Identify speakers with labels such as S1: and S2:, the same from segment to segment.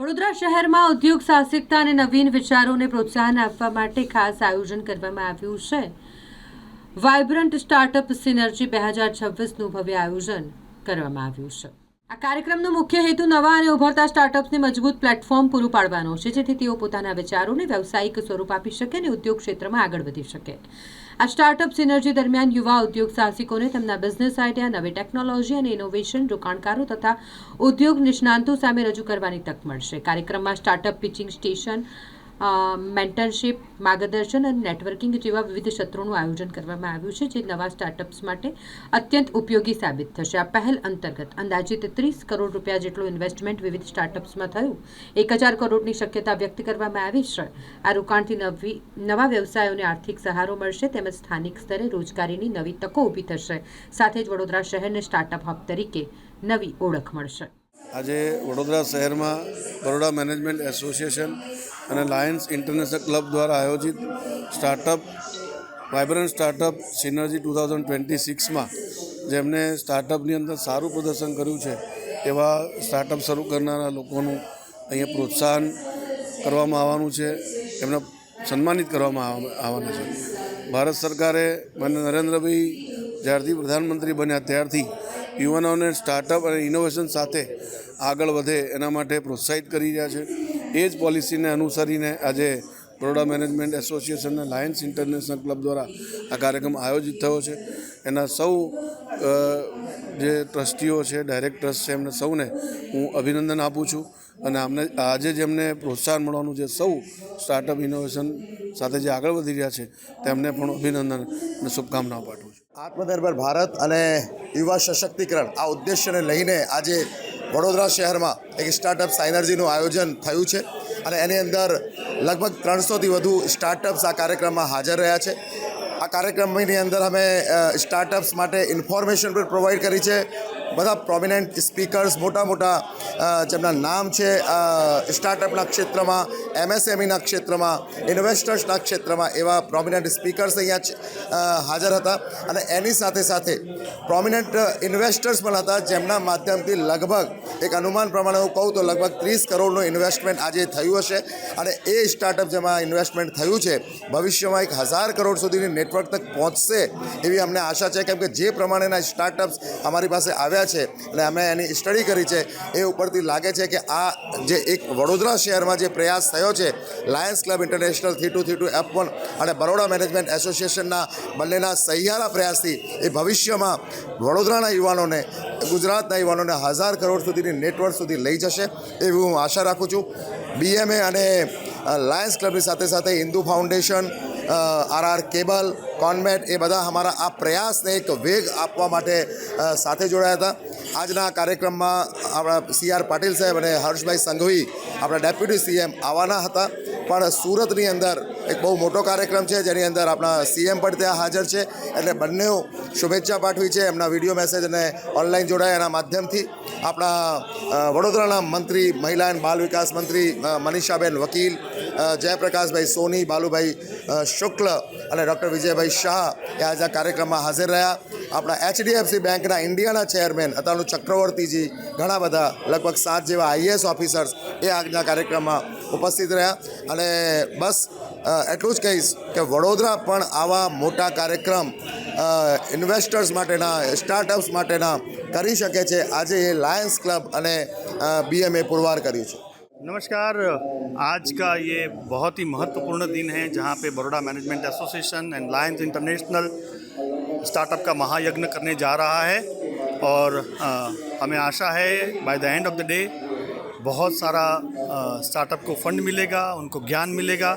S1: વડોદરા શહેરમાં ઉદ્યોગ સાહસિકતા અને નવીન વિચારોને પ્રોત્સાહન આપવા માટે ખાસ આયોજન કરવામાં આવ્યું છે. વાઇબ્રન્ટ સ્ટાર્ટઅપ સિનર્જી બે હજાર છવ્વીસનું ભવ્ય આયોજન કરવામાં આવ્યું છે. આ કાર્યક્રમનો મુખ્ય હેતુ નવા અને ઉભરતા સ્ટાર્ટઅપ્સને મજબૂત પ્લેટફોર્મ પૂરું પાડવાનો છે, જેથી તેઓ પોતાના વિચારોને વ્યવસાયિક સ્વરૂપ આપી શકે અને ઉદ્યોગ ક્ષેત્રમાં આગળ વધી શકે. આ સ્ટાર્ટઅપ સિનર્જી દરમિયાન યુવા ઉદ્યોગ સાહસિકોને તેમના બિઝનેસ આઈડિયા નવી ટેકનોલોજી અને ઇનોવેશન રોકાણકારો તથા ઉદ્યોગ નિષ્ણાંતો સામે રજૂ કરવાની તક મળશે. કાર્યક્રમમાં સ્ટાર્ટઅપ પિચિંગ સ્ટેશન મેન્ટરશિપ માર્ગદર્શન અને નેટવર્કિંગ જેવા વિવિધ સત્રોનું આયોજન કરવામાં આવ્યું છે, જે નવા સ્ટાર્ટઅપ્સ માટે અત્યંત ઉપયોગી સાબિત થશે. આ પહેલ અંતર્ગત અંદાજિત ત્રીસ કરોડ રૂપિયા જેટલું ઇન્વેસ્ટમેન્ટ વિવિધ સ્ટાર્ટઅપ્સમાં થયું. એક હજાર કરોડની શક્યતા વ્યક્ત કરવામાં આવી છે. આ રોકાણથી નવી, નવા વ્યવસાયોને આર્થિક સહારો મળશે તેમજ સ્થાનિક સ્તરે રોજગારીની નવી તકો ઊભી થશે. સાથે જ વડોદરા શહેરને સ્ટાર્ટઅપ હબ તરીકે નવી ઓળખ મળશે.
S2: આજે વડોદરા શહેરમાં બરોડા મેનેજમેન્ટ એસોસિએશન અને લાયન્સ ઇન્ટરનેશનલ ક્લબ દ્વારા આયોજિત startup vibrant startup synergy two thousand twenty સિક્સમાં જેમને સ્ટાર્ટઅપની અંદર સારું પ્રદર્શન કર્યું છે, એવા સ્ટાર્ટઅપ શરૂ કરનારા લોકોનું અહીંયા પ્રોત્સાહન કરવામાં આવવાનું છે, એમને સન્માનિત કરવામાં આવ- આવવાના છે. ભારત સરકારે મને નરેન્દ્રભાઈ જ્યારથી પ્રધાનમંત્રી બન્યા ત્યારથી યુવાનોને સ્ટાર્ટઅપ અને ઇનોવેશન સાથે આગળ વધે એના માટે પ્રોત્સાહિત કરી રહ્યા છે. એ જ પોલિસીને અનુસરીને આજે બરોડા મેનેજમેન્ટ એસોસિએશન અને લાયન્સ ઇન્ટરનેશનલ ક્લબ દ્વારા આ કાર્યક્રમ આયોજિત થયો છે. એના સૌ જે ટ્રસ્ટીઓ છે ડાયરેક્ટર્સ છે, એમને સૌને હું અભિનંદન આપું છું અને અમને આજે જેમને પ્રોત્સાહન મળવાનું છે. સૌ સ્ટાર્ટઅપ ઇનોવેશન સાથે જે આગળ વધી રહ્યા છે, તેમને પણ અભિનંદન અને શુભકામનાઓ પાઠવું
S3: આત્મનિર્ભર ભારત અને યુવા સશક્તિકરણ આ ઉદ્દેશ્યને લઈને આજે વડોદરા શહેરમાં એક સ્ટાર્ટઅપ સાયનર્જીનું આયોજન થયું છે અને એની અંદર લગભગ ત્રણસોથી વધુ સ્ટાર્ટઅપ્સ આ કાર્યક્રમમાં હાજર રહ્યા છે. આ કાર્યક્રમની અંદર અમે સ્ટાર્ટઅપ્સ માટે ઇન્ફોર્મેશન પણ પ્રોવાઈડ કરી છે. બધા પ્રોમિનેન્ટ સ્પીકર્સ મોટા મોટા જેમના નામ છે સ્ટાર્ટઅપના ક્ષેત્રમાં એમએસએમઈના ક્ષેત્રમાં ઇન્વેસ્ટર્સના ક્ષેત્રમાં એવા પ્રોમિનેન્ટ સ્પીકર્સ અહીંયા હાજર હતા. અને એની સાથે સાથે પ્રોમિનેન્ટ ઇન્વેસ્ટર્સ પણ હતા, જેમના માધ્યમથી લગભગ, એક અનુમાન પ્રમાણે હું કહું તો લગભગ ત્રીસ કરોડનું ઇન્વેસ્ટમેન્ટ આજે થયું હશે. અને એ સ્ટાર્ટઅપ જેમાં ઇન્વેસ્ટમેન્ટ થયું છે, ભવિષ્યમાં એક હજાર કરોડ સુધીની નેટવર્ક તક પહોંચશે એવી અમને આશા છે. કેમ કે જે પ્રમાણેના સ્ટાર્ટઅપ્સ અમારી પાસે આવ્યા છે અને અમે એની સ્ટડી કરી છે. એ ઉપરથી લાગે છે કે આ જે એક વડોદરા શહેરમાં જે પ્રયાસ થયો છે lions club international three two three two F one અને બરોડા મેનેજમેન્ટ એસોસિએશનના બંનેના સહિયારા પ્રયાસથી એ ભવિષ્યમાં વડોદરાના યુવાનોને, ગુજરાતના યુવાનોને હજાર કરોડ સુધીની નેટવર્ક સુધી લઈ જશે એવી હું આશા રાખું છું. બીએમએ અને લાયન્સ ક્લબની સાથે સાથે Hindu foundation R R cable કોન્વેટ એ બધા અમારા આ પ્રયાસને એક વેગ આપવા માટે સાથે જોડાયા હતા. આજના કાર્યક્રમમાં આપણા સી આર પાટીલ સાહેબ અને હર્ષભાઈ સંઘવી, આપણા ડેપ્યુટી સીએમ આવવાના હતા. પણ સુરતની અંદર એક બહુ મોટો કાર્યક્રમ છે, જેની અંદર આપણા સીએમ પણ ત્યાં હાજર છે. એટલે બંને શુભેચ્છા પાઠવી છે, એમના વીડિયો મેસેજ અને ઓનલાઈન જોડાયા એના માધ્યમથી. આપણા વડોદરાના મંત્રી મહિલા અને બાલ વિકાસ મંત્રી મનીષાબેન વકીલ જયપ્રકાશભાઈ સોની, બાલુભાઈ શુક્લ અને ડૉક્ટર વિજયભાઈ શાહ એ આજે કાર્યક્રમમાં હાજર રહ્યા. આપણા એચડીએફસી બેંકના ઇન્ડિયાના ચેરમેન અત્યારનું ચક્રવર્તીજી, ઘણા બધા લગભગ સાત જેવા આઈએએસ ઓફિસર્સ એ આજના કાર્યક્રમમાં ઉપસ્થિત રહ્યા અને બસ અ, એટલું જ કહીશ કે વડોદરા પણ આવા મોટા કાર્યક્રમ ઇન્વેસ્ટર્સ માટેના સ્ટાર્ટઅપ્સ માટેના કરી શકે છે આજે એ લાયન્સ ક્લબ અને બીએમએ પુરવાર કર્યું છે
S4: नमस्कार आज का ये बहुत ही महत्वपूर्ण दिन है जहाँ पे Baroda management association and Lions International startup का महायज्ञ करने जा रहा है और अ, हमें आशा है by the end of the day बहुत सारा स्टार्टअप को फंड मिलेगा, उनको ज्ञान मिलेगा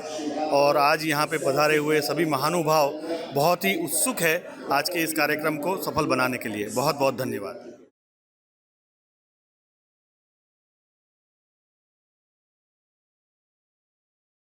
S4: और आज यहाँ पे पधारे हुए सभी महानुभाव बहुत ही उत्सुक है आज के इस कार्यक्रम को सफल बनाने के लिए। बहुत बहुत धन्यवाद।